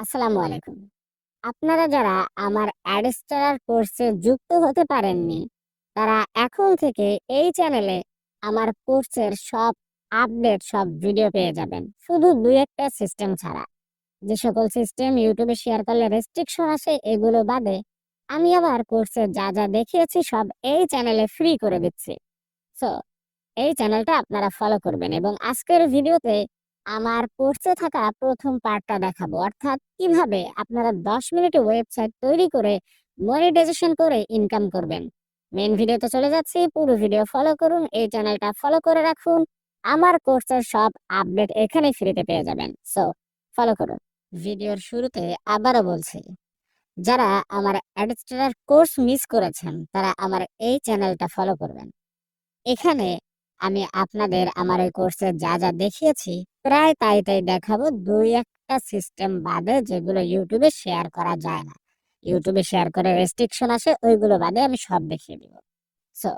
আসসালামু আলাইকুম। আপনারা যারা আমার অ্যাডস্টারার কোর্সে যুক্ত হতে পারেননি, তারা এখন থেকে এই চ্যানেলে আমার কোর্সের সব আপডেট, সব ভিডিও পেয়ে যাবেন। শুধু ২-১ সিস্টেম ছাড়া। যে সকল সিস্টেম ইউটিউবে শেয়ার করলে রেস্ট্রিকশন আসে এগুলো বাদে আমি আবার কোর্সে যা, যা দেখিয়েছি সব এই চ্যানেলে ফ্রি করে দিচ্ছি। সো এই চ্যানেলটা আপনারা ফলো করবেন এবং আজকের ভিডিওতে আমার কোর্সে থাকা ১ম পার্টটা দেখাবো। অর্থাৎ কীভাবে আপনারা ১০ মিনিটে ওয়েবসাইট তৈরি করে মনিটাইজেশন করে ইনকাম করবেন। মেইন ভিডিওতে চলে যাচ্ছি। পুরো ভিডিও ফলো করুন। এই চ্যানেলটা ফলো করে রাখুন। আমার কোর্সের সব আপডেট এখানেই ফ্রিতে পেয়ে যাবেন। সো ফলো করুন। ভিডিওর শুরুতে আবারও বলছি, যারা আমার অ্যাডস্টারার কোর্স মিস করেছেন, তারা আমার এই চ্যানেলটা ফলো করবেন। এখানে আমি আপনাদের আমার এই কোর্সে যা, যা দেখিয়েছি প্রায় তাই, তাই দেখাবো। দুই একটা সিস্টেম বাদে যেগুলো ইউটিউবে শেয়ার করা যায় না। ইউটিউবে শেয়ার করে রেস্ট্রিকশন আসে ওইগুলো বাদে আমি সব দেখিয়ে দিব। সো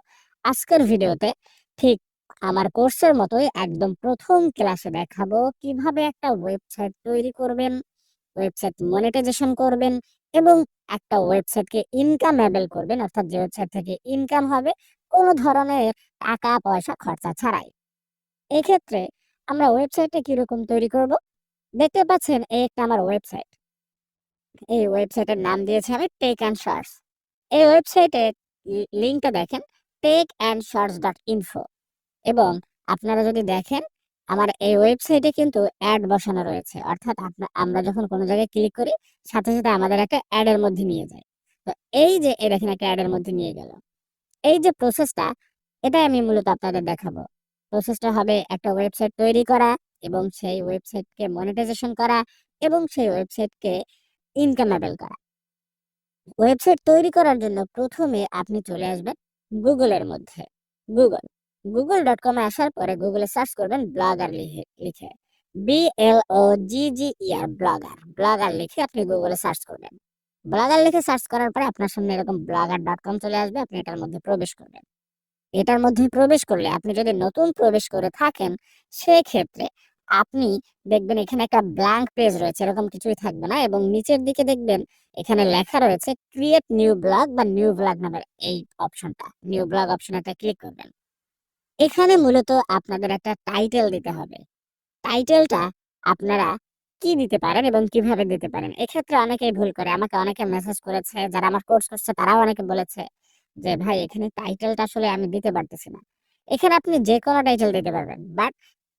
আজকের ভিডিওতে ঠিক আমার কোর্সের মতোই একদম প্রথম ক্লাসে দেখাবো কীভাবে একটা ওয়েবসাইট তৈরি করবেন, ওয়েবসাইট মনিটাইজেশন করবেন এবং একটা ওয়েবসাইটকে ইনকামেবল করবেন। অর্থাৎ যে ওয়েবসাইট থেকে ইনকাম হবে কোনো ধরনের টাকা পয়সা খরচা ছাড়াই। এক্ষেত্রে আমরা ওয়েবসাইটটা কীরকম তৈরি করব? দেখতে পাচ্ছেন এই একটা আমার ওয়েবসাইট। এই ওয়েবসাইটের নাম দিয়েছি আমি টেক অ্যান্ড শর্টস। এই ওয়েবসাইটের লি লিঙ্কটা দেখেন tech and shorts dot info এবং আপনারা যদি দেখেন আমার এই ওয়েবসাইটে কিন্তু অ্যাড বসানো রয়েছে। অর্থাৎ আমরা যখন কোনো জায়গায় ক্লিক করি সাথে, সাথে আমাদের একটা অ্যাডের মধ্যে নিয়ে যায়। তো এই যে এই দেখেন একটা অ্যাডের মধ্যে নিয়ে গেল। এই যে প্রসেসটা এটাই আমি মূলত আপনাদের দেখাবো। প্রসেসটা হবে একটা ওয়েবসাইট তৈরি করা এবং সেই ওয়েবসাইটকে মনিটাইজেশন করা এবং সেই ওয়েবসাইটকে ইনকামেবল করা। ওয়েবসাইট তৈরি করার জন্য প্রথমে আপনি চলে আসবেন গুগলের মধ্যে গুগল গুগল ডট এ আসার পরে গুগলে সার্চ করবেন ব্লগার লিখে লিখে। B-L-O-G-G-E-R blogger. ব্লগার লিখে আপনি গুগলে সার্চ করবেন। ব্লগার লিখে সার্চ করার পরে আপনার সামনে এরকম ব্লগার ডট কম চলে আসবে। আপনি এটার মধ্যে প্রবেশ করবেন। এটার মধ্যে প্রবেশ করলে আপনি যদি নতুন প্রবেশ করে থাকেন সেক্ষেত্রে আপনি দেখবেন এখানে একটা ব্ল্যাংক পেজ রয়েছে। এরকম কিছুই থাকবে না এবং নিচের দিকে দেখবেন এখানে লেখা রয়েছে ক্রিয়েট নিউ ব্লগ বা নিউ ব্লগ নামের এই অপশনটা। নিউ ব্লগ অপশনে একটা ক্লিক করবেন। এখানে মূলত আপনাদের একটা টাইটেল দিতে হবে। টাইটেলটা আপনারা কি দিতে পারেন এবং কীভাবে দিতে পারেন? এক্ষেত্রে অনেকেই ভুল করে। আমাকে অনেকে মেসেজ করেছে, যারা আমার কোর্স করছে তারাও অনেকে বলেছে যে, "ভাই এখানে টাইটেলটা আসলে আমি দিতে পারতেছি না।" এখানে আপনি যেকোনো টাইটেল দিতে পারবেন। বাট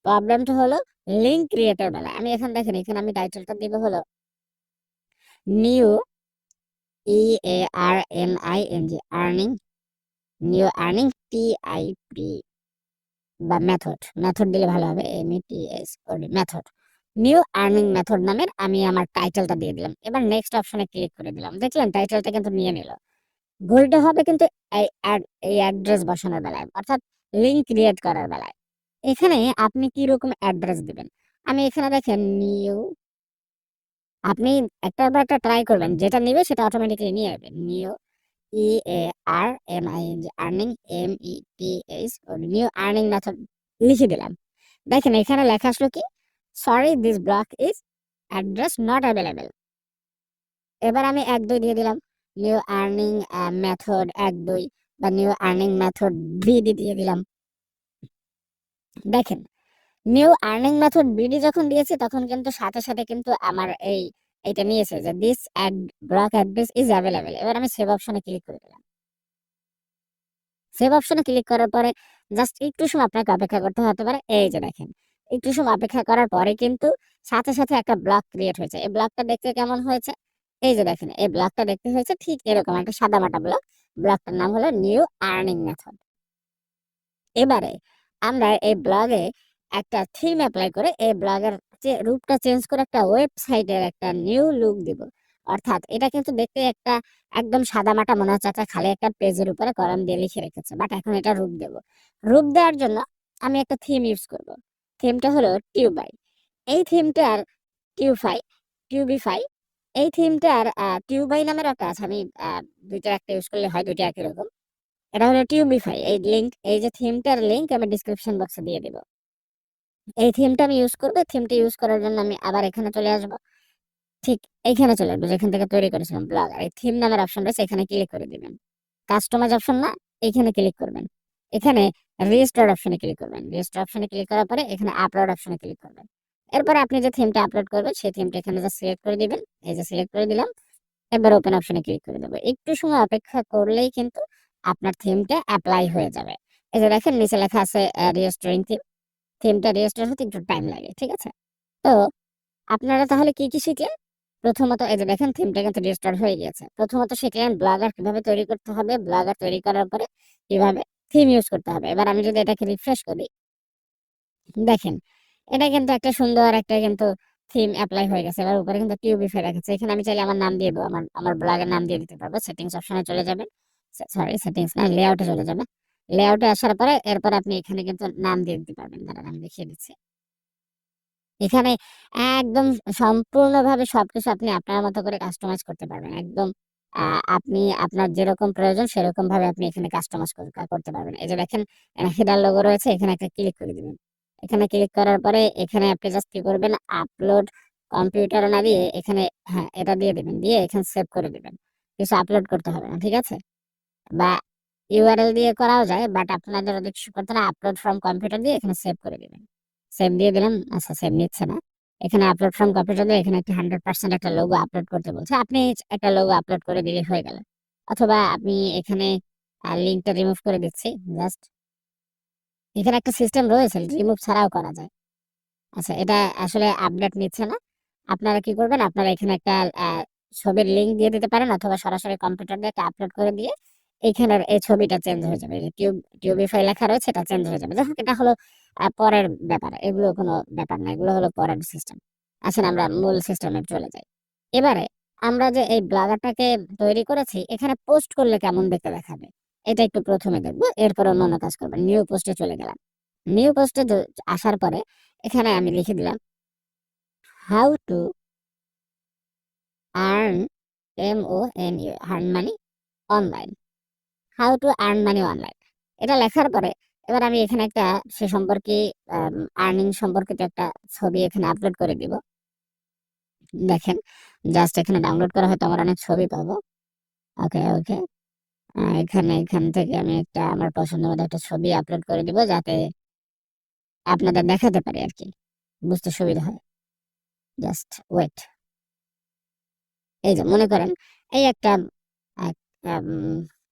প্রবলেমটা হলো লিঙ্ক ক্রিয়েটের বেলায়। আমি এখানে দেখেন এখানে আমি টাইটেলটা দিব হলো new E-A-R-N-I-N-G earning new earning T I P বা মেথড। মেথড দিলে ভালো হবে। M E T S O D method. New earning method নামের আমি আমার টাইটেলটা দিয়ে দিলাম। এবার নেক্সট অপশনে ক্লিক করে দিলাম। দেখলেন টাইটেলটা কিন্তু নিয়ে নিল। ভুলটা হবে কিন্তু এই অ্যাড এই অ্যাড্রেস বসানোর বেলায়। অর্থাৎ লিঙ্ক ক্রিয়েট করার বেলায়। এখানে আপনি কি রকম অ্যাড্রেস দিবেন? আমি এখানে দেখেন নিউ আপনি একটার পর একটা ট্রাই করবেন। যেটা নিবে সেটা অটোমেটিক্যালি নিয়ে আসবে। New E-A-R-N-I-N-G earning M E T H O D new earning method লিখে দিলাম। দেখেন, এখানে লেখা আসলো কি? Sorry this block is address not available. এবার আমি ১-২ দিয়ে দিলাম। নিউ আর্নিং মেথড ১-২ বা নিউ আর্নিং মেথড বিডি দিয়ে দিলাম। দেখেন নিউ আর্নিং মেথড বিডি যখন দিয়েছি তখন কিন্তু সাথে, সাথে কিন্তু আমার এই এইটা নিয়েছে যে this ad block address is available. এবার আমি সেভ অপশনে ক্লিক করে দিলাম। সেভ অপশনে ক্লিক করার পরে জাস্ট একটু সময় আপনাকে অপেক্ষা করতে হতে পারে। এই যে দেখেন একটু সময় অপেক্ষা করার পরে কিন্তু সাথে, সাথে একটা ব্লক ক্রিয়েট হয়েছে। এই ব্লকটা দেখতে কেমন হয়েছে? এই যে দেখেন এই ব্লকটা দেখতে হয়েছে ঠিক এরকম একটা সাদা সাদামাটা ব্লক। ব্লকটার নাম হলো নিউ আর্নিং মেথড। এবারে আমরা এই ব্লগে একটা থিম অ্যাপ্লাই করে এই ব্লগের রূপটা চেঞ্জ করে একটা ওয়েবসাইটের একটা নিউ লুক দিব। অর্থাৎ এটা কিন্তু দেখতে একটা একদম সাদামাটা মনে হচ্ছে একটা খালি একটা পেজের উপরে কলম দিয়ে লিখে রেখেছে। বাট এখন এটা রূপ দেব। রূপ দেওয়ার জন্য আমি একটা থিম ইউজ করব। থিমটা হলো টিউবাই। এই থিমটার টিউফাই, টিউবিফাই এই থিমটার টিউবাই নামের একটা আছে। আমি ২ একটা ইউজ করলে হয় দুইটা একই রকম। এটা হলো টিউবিফাই। এই লিঙ্ক এই যে থিমটার লিঙ্ক আমি ডেসক্রিপশন বক্সে দিয়ে দিব। এই থিমটা আমি ইউজ করব। থিমটা ইউজ করার জন্য আমি আবার এখানে চলে আসব। ঠিক এইখানে চলে আসব, যেখান থেকে তৈরি করেছিলাম ব্লগার এই থিম নামের অপশন রয়েছে, এখানে ক্লিক করে দিবেন কাস্টমাইজ অপশন না, এখানে ক্লিক করবেন এখানে রেজিস্টার্ড অপশনে ক্লিক করবেন রেজিস্টার অপশনে ক্লিক করার পরে এখানে আপলোড অপশনে ক্লিক করবেন এরপরে আপনি যে থিমটা আপলোড করবেন সেই থিমটা এখানে যা সিলেক্ট করে দিবেন। এই যে সিলেক্ট করে দিলাম, এবার ওপেন অপশনে ক্লিক করে দেবো। একটু সময় অপেক্ষা করলেই কিন্তু আপনার থিমটা অ্যাপ্লাই হয়ে যাবে। এই যে দেখেন, নিচে লেখা আছে রেজিস্টারিং থিম থিমটা রেজিস্টার হতে একটু টাইম লাগে, ঠিক আছে? তো আপনারা তাহলে কি কি শিখলেন? প্রথমত এই যে দেখেন থিমটা কিন্তু রেজিস্টার হয়ে গিয়েছে। প্রথমত শিখলেন ব্লগার কীভাবে তৈরি করতে হবে। ব্লগার তৈরি করার পরে কীভাবে থিম ইউজ করতে হবে। এবার আমি যদি এটাকে রিফ্রেশ করি, দেখেন এটা কিন্তু একটা সুন্দর একটা কিন্তু থিম অ্যাপ্লাই হয়ে গেছে। এবার উপরে কিন্তু টিউবিফাই রাখছে এখানে আমি চাইলে আমার নাম দিয়ে দেবো। আমার আমার ব্লগের নাম দিয়ে দিতে পারব। সেটিংস অপশনে চলে যাবেন। সরি সেটিংস না লেআউটে চলে যাবে লেআউটে আসার পরে এরপর আপনি এখানে কিন্তু নাম দিয়ে দিতে পারবেন। দাঁড়ান, আমি দেখিয়ে দিচ্ছি। এখানে একদম সম্পূর্ণভাবে সবকিছু আপনি আপনার মতো করে কাস্টমাইজ করতে পারবেন। একদম আপনি, আপনার যেরকম প্রয়োজন সেরকম ভাবে আপনি এখানে কাস্টমাইজ করতে পারবেন। এই যে দেখেন হেডার লোগো রয়েছে। এখানে একটা ক্লিক করে দিবেন। এখানে ক্লিক করার পরে এখানে আপনি জাস্ট কি করবেন আপলোড কম্পিউটার না দিয়ে এখানে হ্যাঁ এটা দিয়ে দিবেন, দিয়ে এখানে সেভ করে দিবেন। কিছু আপলোড করতে হবে না, ঠিক আছে? বা ইউআরএল দিয়ে করাও যায় বাট আপনাদের কিছু করতে না আপলোড ফ্রম কম্পিউটার দিয়ে এখানে সেভ করে দিবেন। সেভ দিয়ে দিলাম আচ্ছা সেভ নিচ্ছে না। এখানে আপলোড ফ্রম কম্পিউটার দিয়ে এখানে একটা হান্ড্রেড পার্সেন্ট একটা লোগো আপলোড করতে বলছে। আপনি একটা লোগো আপলোড করে দিলে হয়ে গেল। অথবা আপনি এখানে লিঙ্কটা রিমুভ করে দিচ্ছি জাস্ট এখানে একটা সিস্টেম রয়েছে রিমুভ ছাড়াও করা যায়। আচ্ছা এটা আসলে আপডেট নিচ্ছে না। আপনারা কি করবেন? আপনারা এখানে একটা ছবির লিঙ্ক দিয়ে দিতে পারেন অথবা সরাসরি কম্পিউটার দিয়ে একটা আপলোড করে দিয়ে এইখানের এই ছবিটা চেঞ্জ হয়ে যাবে। টিউব টিউবিফাই লেখা রয়েছে, এটা চেঞ্জ হয়ে যাবে। দেখো এটা হলো পরের ব্যাপার। এগুলো কোনো ব্যাপার না, এগুলো হলো পরের সিস্টেম আসেন, আমরা মূল সিস্টেমে চলে যাই। এবারে আমরা যে এই ব্লগারটাকে তৈরি করেছি, এখানে পোস্ট করলে কেমন দেখতে দেখাবে? এটা একটু প্রথমে দেখব, এরপর অন্য কাজ করবেন নিউ পোস্টে চলে গেলাম। নিউ পোস্টে আসার পরে এখানে আমি লিখে দিলাম how to earn M O N U earn money online how to earn money online এটা লেখার পরে এবার আমি এখানে একটা সে সম্পর্কে আর্নিং সম্পর্কিত একটা ছবি এখানে আপলোড করে দিব। দেখেন জাস্ট এখানে ডাউনলোড করা হয়তো আমার অনেক ছবি পাবো। ওকে ওকে এখানে, এখান থেকে আমি একটা, আমার পছন্দ মতো একটা ছবি আপলোড করে দিব যাতে আপনাদের দেখাতে পারি আর কি। বুঝতে সুবিধা হয়। জাস্ট ওয়েট এই যে, মনে করেন এই একটা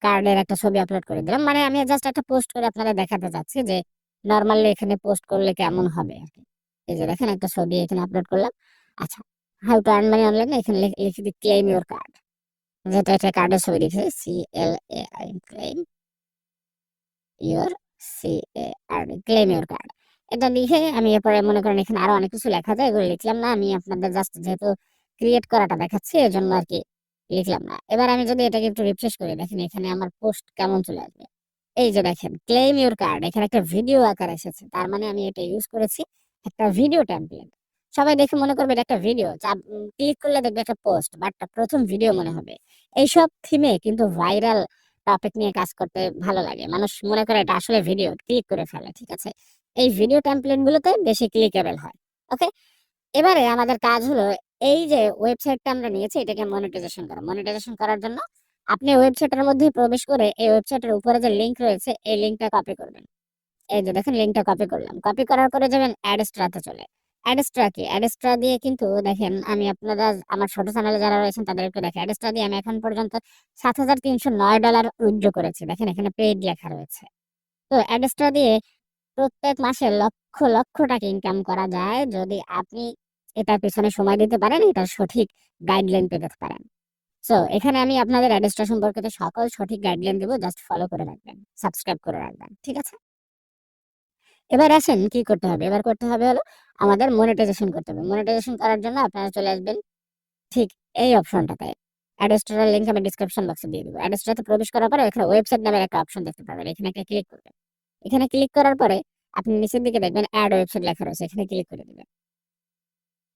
কার্ডের একটা ছবি আপলোড করে দিলাম। মানে আমি জাস্ট একটা পোস্ট করে আপনাদের দেখাতে চাচ্ছি যে নর্মালি এখানে পোস্ট করলে কেমন হবে আর কি। এই যে, দেখেন একটা ছবি এখানে আপলোড করলাম। আচ্ছা how to earn money online এখানে লিখে দিই ক্লেম ইউর কার্ড যেটা একটা কার্ডের ছবি লিখে C L A I claim your C A R claim your card এটা লিখে আমি এরপরে মনে করেন এখানে আরও অনেক কিছু লেখা যায়, এগুলো লিখলাম না। আমি আপনাদের জাস্ট যেহেতু ক্রিয়েট করাটা দেখাচ্ছি এর জন্য আর কি লিখলাম না। এবার আমি যদি এটাকে একটু রিফ্রেশ করি দেখেন, এখানে আমার পোস্ট কেমন চলে আসবে? এই যে দেখেন ক্লেম ইউর কার্ড এখানে একটা ভিডিও আকার এসেছে। তার মানে আমি এটা ইউজ করেছি, একটা ভিডিও টেমপ্লেট সবাই দেখে মনে করবে একটা ভিডিও ক্লিক করলে দেখবে একটা পোস্ট বাট প্রথম ভিডিও মনে হবে। এইসব থিমে কিন্তু ভাইরাল টপিক নিয়ে কাজ করতে ভালো লাগে। মানুষ মনে করে এটা আসলে ভিডিও ক্লিক করে ফেলে, ঠিক আছে? এই ভিডিও টেমপ্লেট গুলোতে বেশি ক্লিকেবল হয় ওকে এবারে আমাদের কাজ হলো, এই যে ওয়েবসাইটটা আমরা নিয়েছি, এটাকে মনিটাইজেশন করা। মনিটাইজেশন করার জন্য আপনি ওয়েবসাইটের মধ্যে প্রবেশ করে এই ওয়েবসাইটের উপরে যে লিংক রয়েছে, এই লিংকটা কপি করবেন। এই যে দেখেন লিংকটা কপি করলাম। কপি করার পরে যাবেন অ্যাডস্ট্রাতে চলে। অ্যাডস্ট্রা কি? অ্যাডস্ট্রা দিয়ে কিন্তু দেখেন আমি আপনারা আমার ছোট চ্যানেলে যারা রয়েছেন তাদের একটু দেখে, অ্যাডস্ট্রা দিয়ে আমি এখন পর্যন্ত সাত হাজার তিনশো নয় ডলার উইথড্র করেছি। দেখেন এখানে পেইড লেখা রয়েছে। তো অ্যাডস্ট্রা দিয়ে প্রত্যেক মাসে লক্ষ লক্ষ টাকা ইনকাম করা যায় যদি আপনি এটার পিছনে সময় দিতে পারেন, এটার সঠিক গাইডলাইন পেতে পারেন। সো এখানে আমি আপনাদের অ্যাড্রেসটা সম্পর্কিত সকল সঠিক গাইডলাইন দেবো জাস্ট ফলো করে রাখবেন সাবস্ক্রাইব করে রাখবেন, ঠিক আছে? এবার আসেন কি করতে হবে? এবার করতে হবে হলো আমাদের মনিটাইজেশন করতে হবে। মনিটাইজেশন করার জন্য আপনারা চলে আসবেন ঠিক এই অপশনটাতে অ্যাড্রেসটার লিঙ্ক আমি ডিসক্রিপশন বক্সে দিয়ে দেবো। অ্যাড্রেসটাতে প্রবেশ করার পরে এখানে ওয়েবসাইট নামের একটা অপশন দেখতে পাবেন। এখানে একটা ক্লিক করবেন। এখানে ক্লিক করার পরে আপনি নিচের দিকে দেখবেন অ্যাড ওয়েবসাইট লেখা রয়েছে। এখানে ক্লিক করে দেবেন।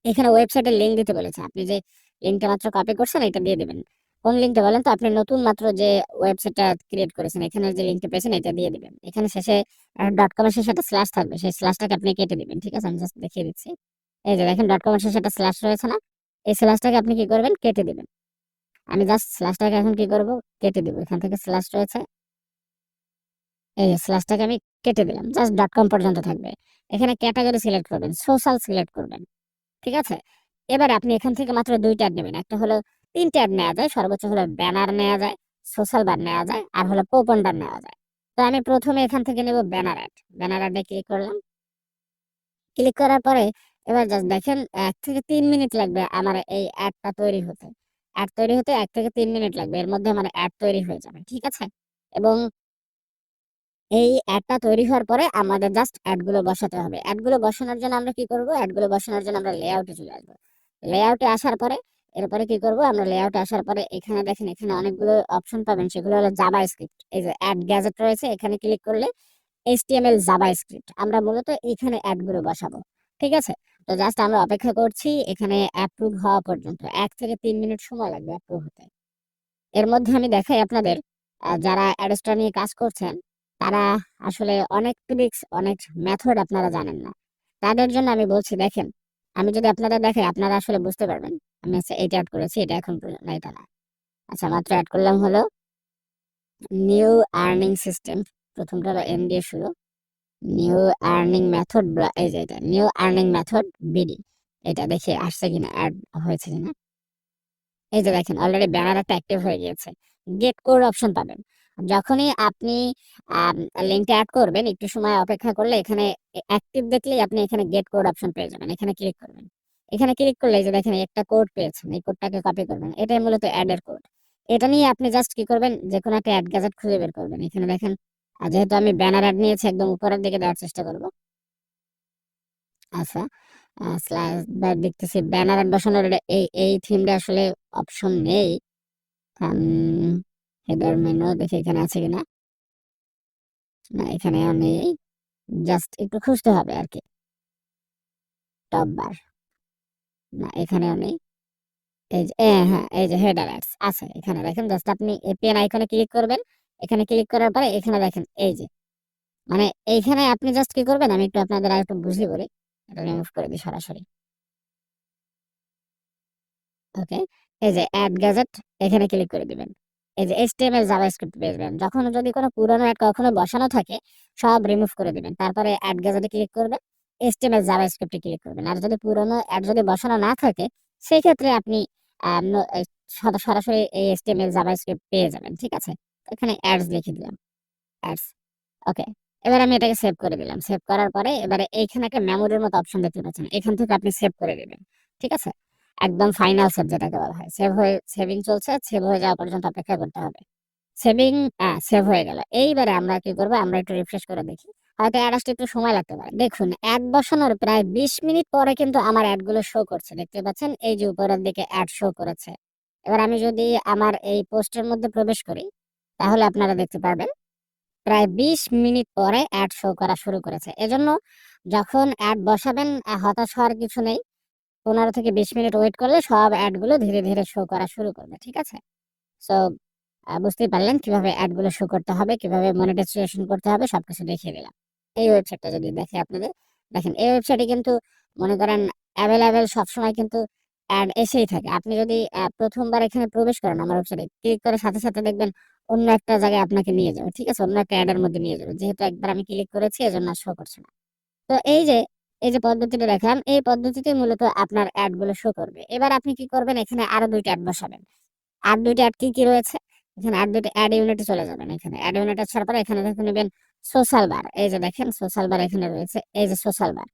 এখানে ওয়েবসাইটের লিঙ্ক দিতে বলেছে। আপনি যে লিঙ্কটা মাত্র কপি করছেন, এটা দিয়ে দেবেন। কোন লিঙ্কটা বলেন তো? আপনি নতুন মাত্র যে ওয়েবসাইটটা ক্রিয়েট করেছেন, এখানে যে লিঙ্কটা পেয়েছেন, এটা দিয়ে দিবেন। এখানে শেষে ডট কমের শেষে একটা স্ল্যাশ থাকবে। সেই স্ল্যাশটাকে আপনি কেটে দিবেন, ঠিক আছে? আমি জাস্ট দেখিয়ে দিচ্ছি। এই যে দেখেন ডট কমের শেষে একটা স্ল্যাশ রয়েছে না? এই স্ল্যাশটাকে আপনি কি করবেন? কেটে দিবেন। আমি জাস্ট স্ল্যাশটাকে এখন কি করব? কেটে দিব। এখান থেকে স্ল্যাশ রয়েছে। এই স্ল্যাশটাকে আমি কেটে দিলাম। জাস্ট ডট কম পর্যন্ত থাকবে। এখানে ক্যাটাগরি সিলেক্ট করবেন সোশ্যাল সিলেক্ট করবেন, ঠিক আছে? এবার আপনি এখান থেকে মাত্র দুইটা নেবেন। একটা হলো অ্যাড নেওয়া যায়, সর্বোচ্চ হলো ব্যানার নেওয়া যায়, সোশ্যাল বার নেওয়া যায়, আর হলো পোপন বার নেওয়া যায়। তো আমি প্রথমে এখান থেকে নেব ব্যানার অ্যাড। ব্যানার অ্যাডে ক্লিক করলাম। ক্লিক করার পরে এবার জাস্ট দেখেন, এক থেকে তিন মিনিট লাগবে আমার এই অ্যাডটা তৈরি হতে। অ্যাড তৈরি হতে এক থেকে তিন মিনিট লাগবে, এর মধ্যে আমার অ্যাড তৈরি হয়ে যাবে, ঠিক আছে? এবং এই অ্যাডটা তৈরি হওয়ার পরে আমাদের জাস্ট অ্যাডগুলো বসাতে হবে। অ্যাডগুলো বসানোর জন্য আমরা কি করব? অ্যাডগুলো বসানোর জন্য আমরা লেআউটে চলে আসব। লেআউটে আসার পরে এরপরে কি করব? আমরা লেআউটে আসার পরে এখানে দেখেন, এখানে অনেকগুলো অপশন পাবেন। সেগুলো হলো জাভা স্ক্রিপ্ট এই যে অ্যাড গ্যাজেট রয়েছে, এখানে ক্লিক করলে এইচটিএমএল জাভা স্ক্রিপ্ট আমরা মূলত এখানে অ্যাডগুলো বসাবো। ঠিক আছে? তো জাস্ট আমরা অপেক্ষা করছি এখানে অ্যাপ্রুভ হওয়া পর্যন্ত। এক থেকে তিন মিনিট সময় লাগবে অ্যাপ্রুভ হতে। এর মধ্যে আমি দেখাই আপনাদের যারা অ্যাডস্টা নিয়ে কাজ করছেন, তারা আসলে অনেক ট্রিক্স অনেক মেথড আপনারা জানেন না। তাদের জন্য আমি বলছি, দেখেন, আমি যদি আপনারা দেখে আপনারা আসলে বুঝতে পারবেন। আমি হচ্ছে এইটা অ্যাড করেছি, এটা এখন না এটা আচ্ছা মাত্র অ্যাড করলাম হলো নিউ আর্নিং সিস্টেম প্রথমটা এন দিয়ে শুরু। নিউ আর্নিং মেথড এই যে এটা নিউ আর্নিং মেথড বিডি এটা দেখে আসছে কিনা অ্যাড হয়েছে কিনা। এই যে দেখেন অলরেডি ব্যানার একটা অ্যাক্টিভ হয়ে গিয়েছে। গেট কোড অপশন পাবেন। যখনই আপনি লিঙ্কটা অ্যাড করবেন, একটু সময় অপেক্ষা করলে এখানে অ্যাক্টিভ দেখলেই আপনি এখানে গেট কোড অপশন পেয়ে যাবেন, এখানে ক্লিক করবেন। এখানে ক্লিক করলে যে দেখেন একটা কোড পেয়েছেন। এই কোডটাকে কপি করবেন। এটাই মূলত অ্যাডের কোড এটা নিয়ে আপনি জাস্ট কি করবেন? যে কোনো একটা অ্যাড গ্যাজেট খুঁজে বের করবেন। এখানে দেখেন আর যেহেতু আমি ব্যানার অ্যাড নিয়েছি, একদম উপরের দিকে দেওয়ার চেষ্টা করব। আচ্ছা দেখতেছি ব্যানার অ্যাড বসানোর এই এই থিমটা আসলে অপশন নেই। হেডার মেনু দেখি এখানে আছে কিনা। না, এখানে আমি জাস্ট একটু খুঁজতে হবে আর কি। টপ বার না এখানেও নেই এই যে হ্যাঁ এই যে হেডার অ্যাডস আছে, এখানে দেখেন জাস্ট আপনি এপিএন আইকনে ক্লিক করবেন, এখানে ক্লিক করার পরে এখানে দেখেন এই যে মানে এইখানে আপনি জাস্ট কি করবেন, আমি একটু আপনাদের আর একটু বুঝিয়ে বলি, এটা রিমুভ করে দিই সরাসরি। ওকে এই যে অ্যাড গ্যাজেট এখানে ক্লিক করে দিবেন। এই যে এইচটিএমএল জাভাস্ক্রিপ্ট পেয়ে যাবেন। যখন যদি কোনো পুরনো অ্যাড কখনো বসানো থাকে, সব রিমুভ করে দিবেন। তারপরে অ্যাড গ্যাজেটে ক্লিক করবেন। এইচটিএমএল জাভাস্ক্রিপ্টে ক্লিক করবেন। আর যদি পুরনো অ্যাড যদি বসানো না থাকে, সেই ক্ষেত্রে আপনি সরাসরি এই এইচটিএমএল জাভাস্ক্রিপ্ট পেয়ে যাবেন, ঠিক আছে? এখানে অ্যাডস লিখে দিলাম অ্যাডস ওকে এবার আমি এটাকে সেভ করে দিলাম। সেভ করার পরে এবারে এইখানে একটা মেমোরির মতো অপশন দেখতে পাচ্ছেন। এখান থেকে আপনি সেভ করে দিবেন, ঠিক আছে? একদম ফাইনাল সেভ যেটাকে বলা হয়। সেভ হয়ে সেভিং চলছে সেভ হয়ে যাওয়া পর্যন্ত অপেক্ষা করতে হবে। সেভিং হ্যাঁ সেভ হয়ে গেল। এইবারে আমরা কি করব? আমরা একটু রিফ্রেশ করে দেখি। হয়তো অ্যাড আসতে একটু সময় লাগতে পারে। দেখুন অ্যাড বসানোর প্রায় বিশ মিনিট পরে কিন্তু আমার অ্যাডগুলো শো করছে। দেখতে পাচ্ছেন? এই যে উপরের দিকে অ্যাড শো করেছে। এবার আমি যদি আমার এই পোস্টের মধ্যে প্রবেশ করি, তাহলে আপনারা দেখতে পারবেন, প্রায় বিশ মিনিট পরে অ্যাড শো করা শুরু করেছে। এজন্য যখন অ্যাড বসাবেন হতাশ হওয়ার কিছু নেই। পনেরো থেকে বিশ মিনিট ওয়েট করলে সব অ্যাডগুলো ধীরে ধীরে শো করা শুরু করবে, ঠিক আছে? সো বুঝতেই পারলেন কীভাবে অ্যাডগুলো শো করতে হবে, কীভাবে মনিটাইজেশন করতে হবে, সবকিছু দেখিয়ে দিলাম। এই ওয়েবসাইটটা যদি দেখে আপনাদের। দেখেন, এই ওয়েবসাইটে কিন্তু মনে করেন অ্যাভেলেবেল সবসময় কিন্তু অ্যাড এসেই থাকে। আপনি যদি প্রথমবার এখানে প্রবেশ করেন আমার ওয়েবসাইটে ক্লিক করে সাথে সাথে দেখবেন অন্য একটা জায়গায় আপনাকে নিয়ে যাবে, ঠিক আছে? অন্য একটা অ্যাডের মধ্যে নিয়ে যাবে। যেহেতু একবার আমি ক্লিক করেছি, এজন্য শো করছে না। তো এই যে এই যে পদ্ধতিটা দেখলাম, এই পদ্ধতিতে মূলত আপনার অ্যাডগুলো শো করবে। এবার আপনি কি করবেন? এখানে আরও দুইটা অ্যাড বসাবেন। আর দুইটা অ্যাড কি কি রয়েছে? এখানে আর দুইটা অ্যাড ইউনিটে চলে যাবেন এখানে। অ্যাড ইউনিট আসার পরে এখানে দেখে নেবেন সোশ্যাল বার এই যে দেখেন সোশ্যাল বার এখানে রয়েছে, এই যে সোশ্যাল বার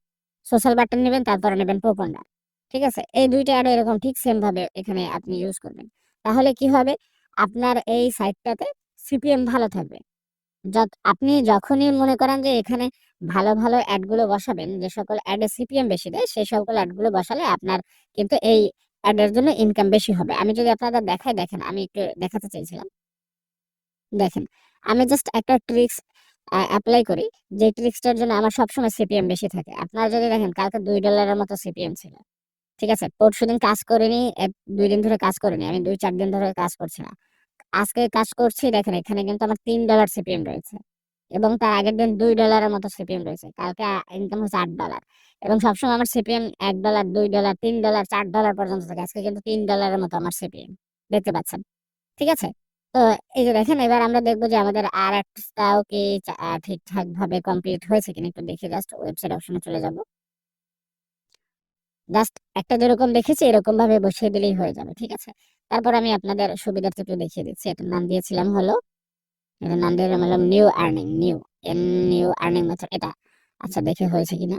সোশ্যাল বারটা নেবেন, তারপরে নেবেন পোপন বার ঠিক আছে? এই দুইটা অ্যাড এরকম ঠিক সেম ভাবে এখানে আপনি ইউজ করবেন। তাহলে কি হবে? আপনার এই সাইটটাতে সিপিএম ভালো থাকবে। যত- আপনি যখনই মনে করেন যে এখানে ভালো ভালো অ্যাডগুলো বসাবেন, যে সকল অ্যাডে সিপিএম বেশি দেয়, সেই সকল অ্যাডগুলো বসালে আপনার কিন্তু এই অ্যাডের জন্য ইনকাম বেশি হবে। আমি যদি আপনাদের দেখাই, দেখেন, আমি একটু দেখাতে চাইছিলাম। দেখেন, আমি জাস্ট একটা ট্রিক্স অ্যাপ্লাই করি, যে ট্রিক্সটার জন্য আমার সবসময় সিপিএম বেশি থাকে। আপনারা যদি দেখেন, কালকে দুই ডলারের মতো সিপিএম ছিল। ঠিক আছে? পরশু দিন কাজ করিনি দুই দিন ধরে কাজ করিনি। আমি দুই চার দিন ধরে কাজ করছি না। আজকে কাজ করছি, দেখেন, এখানে কিন্তু আমার তিন ডলার সিপিএম রয়েছে। এবং তার আগের দিন দুই ডলারের মতো সিপিএম রয়েছে। কালকে ইনকাম হচ্ছে আট ডলার এবং সবসময় আমার সিপিএম এক ডলার দুই ডলার তিন ডলার চার ডলার পর্যন্ত থাকে। আজকে কিন্তু তিন ডলারের মতো আমার সিপিএম দেখতে পাচ্ছেন? ঠিক আছে? তো এই যে দেখেন, এবার আমরা দেখব যে আমাদের আর একটাও কি ঠিকঠাক ভাবে কমপ্লিট হয়েছে কিনা একটু দেখে জাস্ট ওয়েবসাইট অপশনে চলে যাব। জাস্ট একটা যেরকম দেখেছি, এরকম ভাবে বসিয়ে দিলেই হয়ে যাবে, ঠিক আছে? তারপর আমি আপনাদের সুবিধার্থে একটু দেখিয়ে দিচ্ছি, এটার নাম দিয়েছিলাম হলো, এটার নাম দিয়েছিলাম হলো new earning new N new earning method এটা। আচ্ছা দেখে হয়েছে কিনা?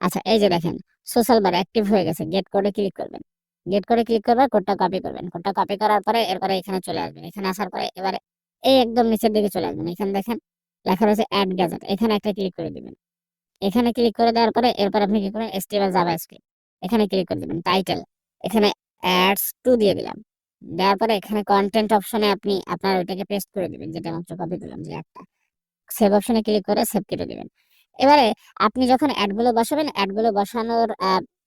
আচ্ছা এই যে দেখেন সোশ্যাল বার অ্যাক্টিভ হয়ে গেছে গেট কোডে ক্লিক করবেন। গেট করে ক্লিক করবেন কোডটা কপি করবেন। কোডটা কপি করার পরে এরপরে এখানে চলে আসবেন। এখানে আসার পরে এবারে এই একদম নিচের দিকে চলে আসবেন। এখানে দেখেন লেখা রয়েছে অ্যাড গ্যাজেট এখানে একটা ক্লিক করে দিবেন। এখানে ক্লিক করে দেওয়ার পরে এরপর আপনি কি করবেন? করেন এসটিএমএল জাভাস্ক্রিপ্ট এখানে ক্লিক করে দিবেন। টাইটেল এখানে অ্যাডস টু দিয়ে দিলাম। দেওয়ার পরে এখানে কন্টেন্ট অপশনে আপনি আপনার ওইটাকে পেস্ট করে দিবেন। যেটা মাত্র কপি দিলাম যে একটা সেভ অপশনে ক্লিক করে সেভ করে দিবেন। এবারে আপনি যখন অ্যাডগুলো বসাবেন অ্যাডগুলো বসানোর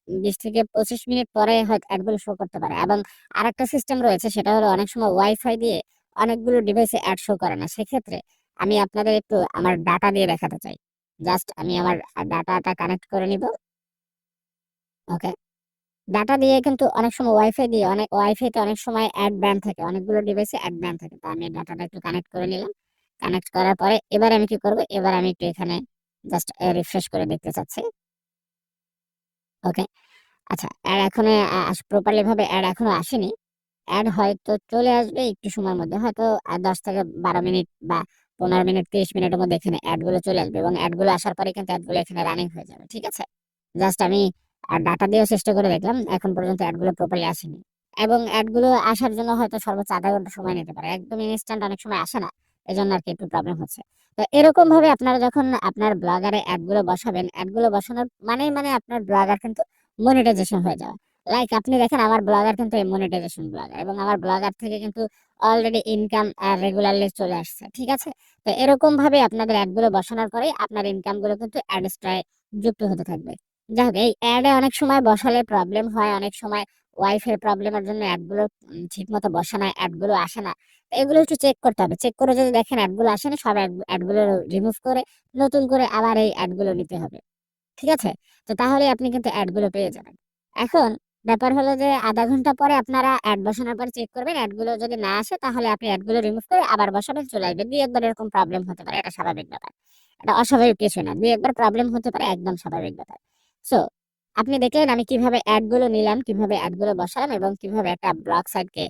বিশ থেকে পঁচিশ মিনিট পরে হয়তো অ্যাডগুলো শো করতে পারে। এবং আরেকটা সিস্টেম রয়েছে, সেটা হলো অনেক সময় ওয়াইফাই দিয়ে অনেকগুলো ডিভাইসে অ্যাড শো করে না। সেক্ষেত্রে আমি আপনাদের একটু আমার ডাটা দিয়ে দেখাতে চাই। জাস্ট আমি আমার ডাটাটা কানেক্ট করে নিব। ওকে ডাটা দিয়ে কিন্তু অনেক সময় ওয়াইফাই দিয়ে অনেক ওয়াইফাইতে অনেক সময় অ্যাড ব্যান্ড থাকে, অনেকগুলো ডিভাইসে অ্যাড ব্যান্ড থাকে। তো আমি ডাটাটা একটু কানেক্ট করে নিলাম। কানেক্ট করার পরে এবার আমি কি করব? এবার আমি একটু এখানে জাস্ট রিফ্রেশ করে দেখতে চাচ্ছি। ওকে আচ্ছা অ্যাড এখনও প্রপারলি ভাবে অ্যাড এখনও আসেনি। অ্যাড হয়তো চলে আসবে একটু সময়ের মধ্যে, হয়তো দশ থেকে বারো মিনিট বা পনেরো মিনিট, তিরিশ মিনিটের মধ্যে এখানে অ্যাডগুলো চলে আসবে এবং অ্যাডগুলো আসার পরে কিন্তু অ্যাডগুলো এখানে রানিং হয়ে যাবে, ঠিক আছে? জাস্ট আমি ডাটা দিয়েও চেষ্টা করে দেখলাম, এখন পর্যন্ত অ্যাডগুলো প্রপারলি আসেনি। এবং অ্যাডগুলো আসার জন্য হয়তো সর্বোচ্চ আধা ঘণ্টা সময় নিতে পারে একদম ইনস্ট্যান্ট অনেক সময় আসে না। এই জন্য আর কি একটু প্রবলেম হচ্ছে। তো এরকম ভাবে আপনারা যখন আপনার ব্লগারে অ্যাডগুলো বসাবেন অ্যাডগুলো বসানোর মানে মানে আপনার ব্লগার কিন্তু মনিটাইজেশন হয়ে যাওয়া। লাইক আপনি দেখেন আমার ব্লগার কিন্তু এই মনিটাইজেশন ব্লগার এবং আমার ব্লগার থেকে কিন্তু অলরেডি ইনকাম রেগুলারলি চলে আসছে, ঠিক আছে? তো এরকম ভাবে আপনাদের অ্যাডগুলো বসানোর পরে আপনার ইনকামগুলো কিন্তু অ্যাডস্ট্রায় যুক্ত হতে থাকবে। যাই হোক, এই অ্যাডে অনেক সময় বসালে প্রবলেম হয়, অনেক সময় ওয়াইফাই প্রবলেমের জন্য অ্যাডগুলো ঠিক মতো বসা না অ্যাডগুলো আসে না। এগুলো একটু চেক করতে হবে। চেক করে যদি দেখেন অ্যাডগুলো আসে না সব অ্যাডগুলো রিমুভ করে, নতুন করে আবার এই অ্যাডগুলো নিতে হবে। ঠিক আছে? তো তাহলে আপনি কিন্তু অ্যাডগুলো পেয়ে যাবেন। এখন ব্যাপার হলো যে, আধা ঘণ্টা পরে আপনারা অ্যাড বসানোর পরে চেক করবেন অ্যাডগুলো যদি না আসে, তাহলে আপনি অ্যাডগুলো রিমুভ করে আবার বসাবেন, চলে আসবে। দুই একবার এরকম প্রবলেম হতে পারে, এটা স্বাভাবিক ব্যাপার। এটা অস্বাভাবিক কিছু না, দুই একবার প্রবলেম হতে পারে, একদম স্বাভাবিক ব্যাপার। সো আপনি দেখলেন আমি কীভাবে অ্যাডগুলো নিলাম, কীভাবে অ্যাডগুলো বসালাম এবং কীভাবে একটা ব্লগ সাইটকে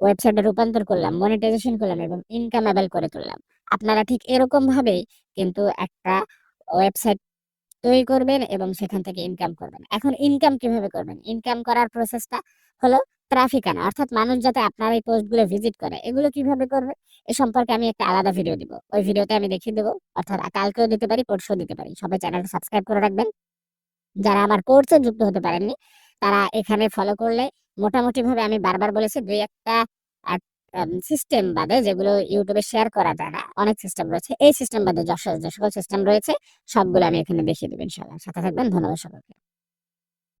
ওয়েবসাইটে রূপান্তর করলাম, মনিটাইজেশন করলাম এবং ইনকামেবল করে তুললাম। আপনারা ঠিক এরকম ভাবেই কিন্তু একটা ওয়েবসাইট তৈরি করবেন এবং সেখান থেকে ইনকাম করবেন। এখন ইনকাম কীভাবে করবেন? ইনকাম করার প্রসেসটা হলো ট্রাফিক আনা, অর্থাৎ মানুষ যাতে আপনার এই পোস্টগুলো ভিজিট করে, এগুলো কীভাবে করবে? এ সম্পর্কে আমি একটা আলাদা ভিডিও দিব। ওই ভিডিওতে আমি দেখিয়ে দেবো, অর্থাৎ কালকেও দিতে পারি, পরশুও দিতে পারি। সবাই চ্যানেলটা সাবস্ক্রাইব করে রাখবেন। যারা আমার কোর্সে যুক্ত হতে পারেননি, তারা এখানে ফলো করলে মোটামুটি ভাবে আমি বারবার বলেছি দুই একটা সিস্টেম বাদে যেগুলো ইউটিউবে শেয়ার করা যায় না, অনেক সিস্টেম রয়েছে। এই সিস্টেম বাদে যে সকল সিস্টেম রয়েছে, সবগুলো আমি এখানে দেখিয়ে দেবেন সবাই সাথে থাকবেন, ধন্যবাদ সকলকে।